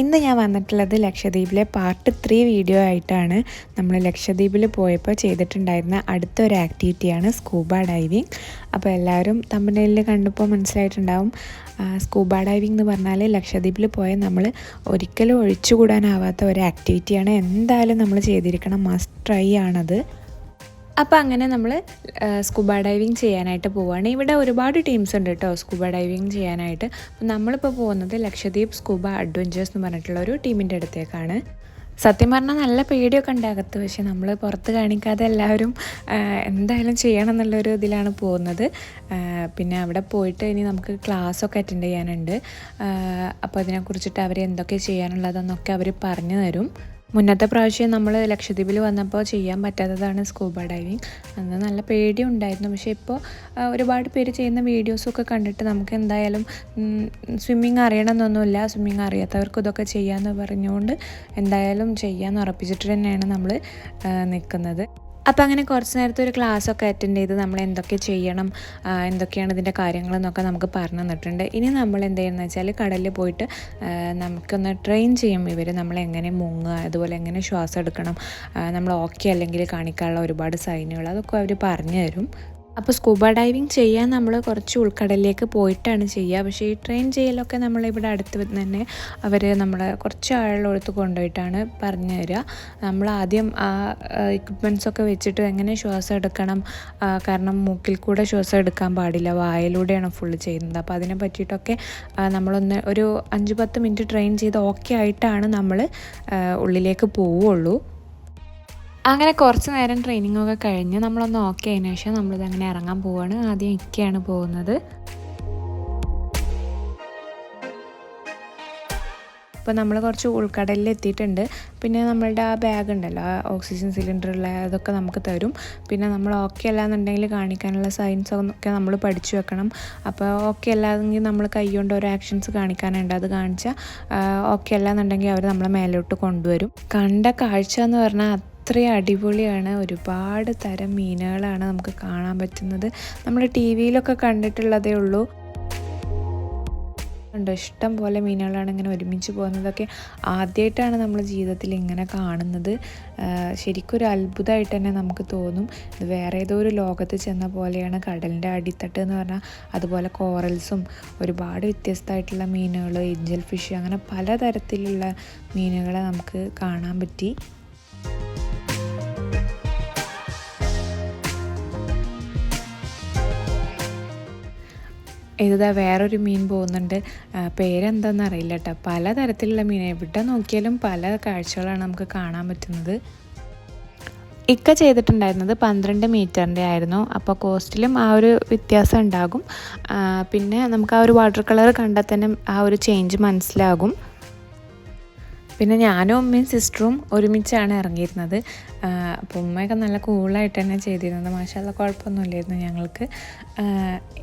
ഇന്ന് ഞാൻ വന്നിട്ടുള്ളത് ലക്ഷദ്വീപിലെ പാർട്ട് ത്രീ വീഡിയോ ആയിട്ടാണ്. നമ്മൾ ലക്ഷദ്വീപിൽ പോയപ്പോൾ ചെയ്തിട്ടുണ്ടായിരുന്ന അടുത്തൊരു ആക്ടിവിറ്റിയാണ് സ്കൂബ ഡൈവിങ് അപ്പോൾ എല്ലാവരും തമ്പനയിൽ കണ്ടപ്പോൾ മനസ്സിലായിട്ടുണ്ടാവും. സ്കൂബ ഡൈവിംഗ് എന്ന് പറഞ്ഞാൽ ലക്ഷദ്വീപിൽ പോയാൽ നമ്മൾ ഒരിക്കലും ഒഴിച്ചുകൂടാനാവാത്ത ഒരു ആക്ടിവിറ്റിയാണ് എന്തായാലും നമ്മൾ ചെയ്തിരിക്കണം. മസ്റ്റ് ട്രൈ ആണത്. അപ്പോൾ അങ്ങനെ നമ്മൾ സ്കൂബ ഡൈവിങ് ചെയ്യാനായിട്ട് പോവുകയാണ് ഇവിടെ ഒരുപാട് ടീംസ് ഉണ്ട് കേട്ടോ സ്കൂബ ഡൈവിങ് ചെയ്യാനായിട്ട്. അപ്പോൾ നമ്മളിപ്പോൾ പോകുന്നത് ലക്ഷദ്വീപ് സ്കൂബ അഡ്വഞ്ചേഴ്സ് എന്ന് പറഞ്ഞിട്ടുള്ള ഒരു ടീമിന്റെ അടുത്തേക്കാണ്. സത്യം പറഞ്ഞാൽ നല്ല പേടിയൊക്കെ ഉണ്ട് അകത്ത്. പക്ഷെ നമ്മൾ പുറത്ത് കാണിക്കാതെ എല്ലാവരും എന്തായാലും ചെയ്യണം എന്നുള്ളൊരു ഇതിലാണ് പോകുന്നത്. പിന്നെ അവിടെ പോയിട്ട് ഇനി നമുക്ക് ക്ലാസ് ഒക്കെ അറ്റൻഡ് ചെയ്യാനുണ്ട്. അപ്പോൾ അതിനെക്കുറിച്ചിട്ട് അവർ എന്തൊക്കെ ചെയ്യാനുള്ളതെന്നൊക്കെ അവർ പറഞ്ഞു തരും. മുന്നത്തെ പ്രാവശ്യം നമ്മൾ ലക്ഷദ്വീപിൽ വന്നപ്പോൾ ചെയ്യാൻ പറ്റാത്തതാണ് സ്കൂബ ഡൈവിങ്. അന്ന് നല്ല പേടി ഉണ്ടായിരുന്നു പക്ഷേ ഇപ്പോൾ ഒരുപാട് പേര് ചെയ്യുന്ന വീഡിയോസൊക്കെ കണ്ടിട്ട് നമുക്ക് എന്തായാലും സ്വിമ്മിങ് അറിയണമെന്നൊന്നുമില്ല. സ്വിമ്മിങ് അറിയാത്തവർക്ക് ഇതൊക്കെ ചെയ്യാമെന്ന് പറഞ്ഞുകൊണ്ട് എന്തായാലും ചെയ്യാമെന്ന് ഉറപ്പിച്ചിട്ട് തന്നെയാണ് നമ്മൾ നിൽക്കുന്നത്. അപ്പോൾ അങ്ങനെ കുറച്ച് നേരത്തെ ഒരു ക്ലാസ് ഒക്കെ അറ്റൻഡ് ചെയ്ത് നമ്മൾ എന്തൊക്കെ ചെയ്യണം എന്തൊക്കെയാണ് ഇതിന്റെ കാര്യങ്ങളെന്നൊക്കെ നമുക്ക് പറഞ്ഞു തന്നിട്ടുണ്ട്. ഇനി നമ്മൾ എന്ത് ചെയ്യുന്നത് വെച്ചാൽ കടലിൽ പോയിട്ട് നമുക്കൊന്ന് ട്രെയിൻ ചെയ്യും ഇവർ നമ്മൾ എങ്ങനെ മുങ്ങുക അതുപോലെ എങ്ങനെ ശ്വാസം എടുക്കണം നമ്മൾ ഓക്കെ അല്ലെങ്കിൽ കാണിക്കാനുള്ള ഒരുപാട് സൈനുകൾ അതൊക്കെ അവർ പറഞ്ഞു തരും. അപ്പോൾ സ്കൂബ ഡൈവിങ് ചെയ്യാൻ നമ്മൾ കുറച്ച് ഉൾക്കടലിലേക്ക് പോയിട്ടാണ് ചെയ്യുക. പക്ഷേ ഈ ട്രെയിൻ ചെയ്യലൊക്കെ നമ്മളിവിടെ അടുത്ത് തന്നെ അവർ നമ്മളെ കുറച്ച് ആഴമുള്ളടുത്ത് കൊണ്ടുപോയിട്ടാണ് പറഞ്ഞു തരിക. നമ്മൾ ആദ്യം ആ എക്യുപ്മെന്റ്സ് ഒക്കെ വെച്ചിട്ട് എങ്ങനെ ശ്വാസം എടുക്കണം കാരണം മൂക്കിൽ കൂടെ ശ്വാസം എടുക്കാൻ പാടില്ല വായിലൂടെയാണ് ഫുള്ള് ചെയ്യുന്നത്. അപ്പോൾ അതിനെ പറ്റിയിട്ടൊക്കെ നമ്മളൊന്ന് ഒരു അഞ്ച് പത്ത് മിനിറ്റ് ട്രെയിൻ ചെയ്ത് ഓക്കെ ആയിട്ടാണ് നമ്മൾ ഉള്ളിലേക്ക് പോവുള്ളൂ. അങ്ങനെ കുറച്ച് നേരം ട്രെയിനിങ് ഒക്കെ കഴിഞ്ഞ് നമ്മളൊന്ന് ഓക്കെ ആയതിനു ശേഷം നമ്മളിത് അങ്ങനെ ഇറങ്ങാൻ പോവാണ്. ആദ്യം ഇക്കയാണ് പോകുന്നത്. അപ്പോൾ നമ്മൾ കുറച്ച് ഉൾക്കടലിൽ എത്തിയിട്ടുണ്ട്. പിന്നെ നമ്മളുടെ ആ ബാഗ് ഉണ്ടല്ലോ ആ ഓക്സിജൻ സിലിണ്ടറുള്ള അതൊക്കെ നമുക്ക് തരും. പിന്നെ നമ്മൾ ഓക്കെ അല്ലാന്നുണ്ടെങ്കിൽ കാണിക്കാനുള്ള സൈൻസ് ഒക്കെ നമ്മൾ പഠിച്ചു വെക്കണം. അപ്പോൾ ഓക്കെ അല്ലാതെങ്കിൽ നമ്മൾ കൈകൊണ്ട് ഓരോ ആക്ഷൻസ് കാണിക്കാനുണ്ട്. അത് കാണിച്ചാൽ ഓക്കെ അല്ലാന്നുണ്ടെങ്കിൽ അവർ നമ്മളെ മേലോട്ട് കൊണ്ടുവരും. കണ്ട കാഴ്ച എന്ന് പറഞ്ഞാൽ അത്രയും അടിപൊളിയാണ്. ഒരുപാട് തരം മീനുകളാണ് നമുക്ക് കാണാൻ പറ്റുന്നത്. നമ്മൾ ടി വിയിലൊക്കെ കണ്ടിട്ടുള്ളതേ ഉള്ളൂ. ഇഷ്ടം പോലെ മീനുകളാണ് ഇങ്ങനെ ഒരുമിച്ച് പോകുന്നതൊക്കെ ആദ്യമായിട്ടാണ് നമ്മൾ ജീവിതത്തിൽ ഇങ്ങനെ കാണുന്നത്. ശരിക്കും ഒരു അത്ഭുതമായിട്ട് തന്നെ നമുക്ക് തോന്നും. ഇത് വേറെ ഏതോ ഒരു ലോകത്ത് ചെന്ന പോലെയാണ്. കടലിന്റെ അടിത്തട്ട് എന്ന് പറഞ്ഞാൽ അതുപോലെ കോറൽസും ഒരുപാട് വ്യത്യസ്തമായിട്ടുള്ള മീനുകൾ ഏഞ്ചൽ ഫിഷ് അങ്ങനെ പലതരത്തിലുള്ള മീനുകളെ നമുക്ക് കാണാൻ പറ്റി. ഇതാ വേറൊരു മീൻ പോകുന്നുണ്ട്. പേരെന്താണെന്ന് അറിയില്ല കേട്ടോ പലതരത്തിലുള്ള മീൻ എവിടെ നോക്കിയാലും പല കാഴ്ചകളാണ് നമുക്ക് കാണാൻ പറ്റുന്നത്. ഇക്ക ചെയ്തിട്ടുണ്ടായിരുന്നത് പന്ത്രണ്ട് മീറ്ററിന്റെ ആയിരുന്നു. അപ്പോൾ കോസ്റ്റിലും ആ ഒരു വ്യത്യാസം ഉണ്ടാകും. പിന്നെ നമുക്ക് ആ ഒരു വാട്ടർ കളർ കണ്ടാൽ തന്നെ ആ ഒരു ചേഞ്ച് മനസ്സിലാകും. പിന്നെ ഞാനും അമ്മയും സിസ്റ്ററും ഒരുമിച്ചാണ് ഇറങ്ങിയിരുന്നത്. അപ്പോൾ ഉമ്മയൊക്കെ നല്ല കൂളായിട്ട് തന്നെ ചെയ്തിരുന്നത്. മാഷാല്ല കുഴപ്പമൊന്നുമില്ലായിരുന്നു ഞങ്ങൾക്ക്.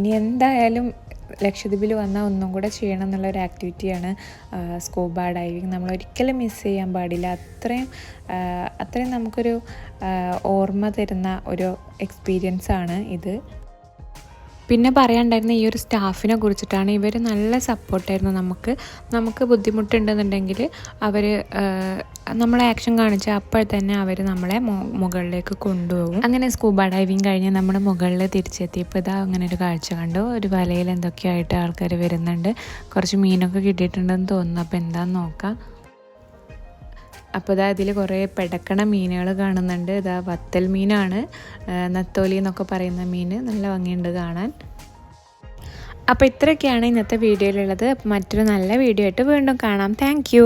ഇനി എന്തായാലും ലക്ഷദ്വീപിൽ വന്നാൽ ഒന്നും കൂടെ ചെയ്യണം എന്നുള്ളൊരു ആക്ടിവിറ്റിയാണ് സ്കൂബ ഡൈവിങ് നമ്മൾ ഒരിക്കലും മിസ് ചെയ്യാൻ പാടില്ല. അത്രയും അത്രയും നമുക്കൊരു ഓർമ്മ തരുന്ന ഒരു എക്സ്പീരിയൻസ് ആണ് ഇത്. പിന്നെ പറയാണ്ടായിരുന്ന ഈ ഒരു സ്റ്റാഫിനെ കുറിച്ചിട്ടാണ് ഇവർ നല്ല സപ്പോർട്ടായിരുന്നു നമുക്ക്. നമുക്ക് ബുദ്ധിമുട്ടുണ്ടെന്നുണ്ടെങ്കിൽ അവർ നമ്മളെ ആക്ഷൻ കാണിച്ച അപ്പോൾ തന്നെ അവർ നമ്മളെ മുകളിലേക്ക് കൊണ്ടുപോകും. അങ്ങനെ സ്കൂബ ഡൈവിങ് കഴിഞ്ഞ് നമ്മൾ മുകളിൽ തിരിച്ചെത്തിയപ്പോൾ ഇതാ അങ്ങനെ ഒരു കാഴ്ച കണ്ടു. ഒരു വലയിൽ എന്തൊക്കെയായിട്ട് ആൾക്കാർ വരുന്നുണ്ട്. കുറച്ച് മീനൊക്കെ കിട്ടിയിട്ടുണ്ടെന്ന് തോന്നുന്നു. അപ്പോൾ എന്താണെന്ന് നോക്കാം. അപ്പോൾ ഇതാ ഇതിൽ കുറേ പെടക്കണ മീനുകൾ കാണുന്നുണ്ട്. ഇതാ വത്തൽ മീനാണ്. നത്തോലി എന്നൊക്കെ പറയുന്ന മീൻ നല്ല ഭംഗിയുണ്ട് കാണാൻ. അപ്പോൾ ഇത്രയൊക്കെയാണ് ഇന്നത്തെ വീഡിയോയിലുള്ളത്. മറ്റൊരു നല്ല വീഡിയോ ആയിട്ട് വീണ്ടും കാണാം. താങ്ക്